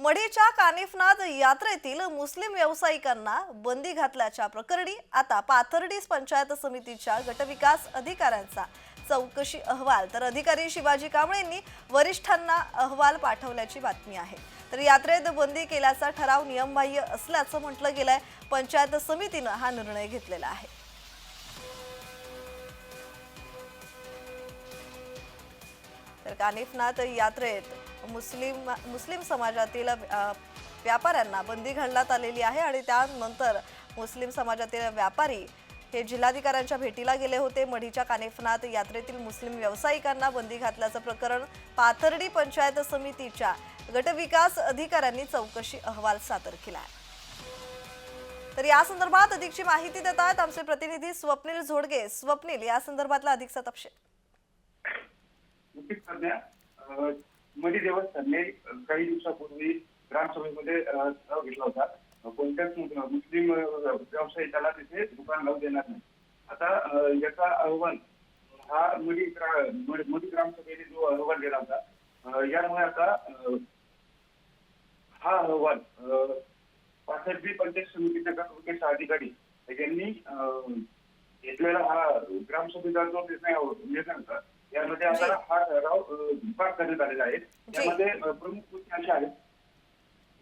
मढीच्या कानिफनाथ यात्रेतील मुस्लिम व्यावसायिकांना बंदी घातल्याच्या प्रकरणी आता पाथर्डीस पंचायत समितीच्या गटविकास अधिकाऱ्यांचा चौकशी अहवाल. तर अधिकारी शिवाजी कांबळेंनी वरिष्ठांना अहवाल पाठवल्याची बातमी आहे. तर यात्रेत बंदी केल्याचा ठराव नियमबाह्य असल्याचं म्हटलं गेलंय. पंचायत समितीनं हा निर्णय घेतलेला आहे. तर कानिफनाथ यात्रेत मुस्लिम मुस्लिम समाजातील व्यापाऱ्यांना बंदी घालण्यात आलेली आहे आणि त्यानंतर मुस्लिम समाजातील व्यापारी हे जिल्हाधिकाऱ्यांच्या भेटीला गेले होते. मढीच्या कानेफनाथ यात्रेतील मुस्लिम व्यावसायिकांना बंदी घातल्याचं प्रकरण पाथर्डी पंचायत समितीच्या गटविकास अधिकाऱ्यांनी चौकशी अहवाल सादर केला आहे. तर या संदर्भात अधिकची माहिती देत आहेत आमचे प्रतिनिधी स्वप्नील झोडगे. स्वप्नील या संदर्भातला अधिकचा तपशील. मधी देवस्थानने काही दिवसापूर्वी ग्रामसभेमध्ये ठराव घेतला होता. कोणत्याच मुस्लिम व्यावसायिकाला तिथे दुकान लावू देणार नाही. आता याचा अहवाल हा मुली मुली ग्रामसभेने जो अहवाल दिला होता यामुळे आता हा अहवाल पासष्टी पंचायत समितीच्या गटविकास अधिकारी यांनी घेतलेला हा ग्रामसभेचा जो निर्णय निर्णय होता यामध्ये आता हा ठराव करण्यात आलेला आहे प्रमुख आहेत.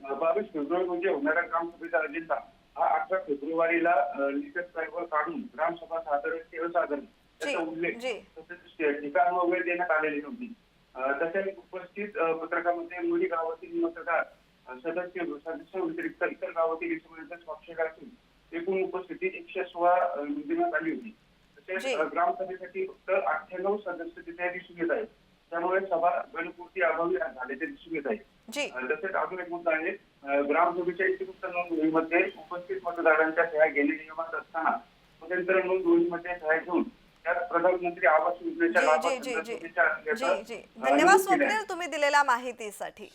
बावीस फेब्रुवारी म्हणजे होणाऱ्या ग्रामसभेचा अजेंडा हा अठरा फेब्रुवारीला निकष कारभार काढून ग्रामसभा साधारण असाधारण त्याचा जी, उल्लेख. तसेच ठिकाण वगैरे देण्यात आलेली नव्हती. तसेच उपस्थित पत्रकामध्ये मुली गावातील मतदार सदस्य सदस्य व्यतिरिक्त इतर गावातील स्वाक्षऱ्या असून एकूण उपस्थिती एकशे सोळा नोंदवण्यात आली होती. तसेच ग्रामसभेसाठी फक्त अठ्ठ्याण्णव सदस्य तिथे दिसून येत आहेत. त्यामुळे सभा गणपूर्ती अभावी झाल्याचे दिसून येत आहे. तसेच अजून एक मुद्दा आहे. ग्रामसभेच्या इतिवृत्त नोंदवहीमध्ये उपस्थित मतदारांच्या सह्या घेणे नियमात असताना स्वतंत्र नोंदवहीमध्ये सह्या घेऊन प्रधानमंत्री आवास योजनेच्या धन्यवाद. स्वप्नील तुम्ही दिलेल्या माहितीसाठी.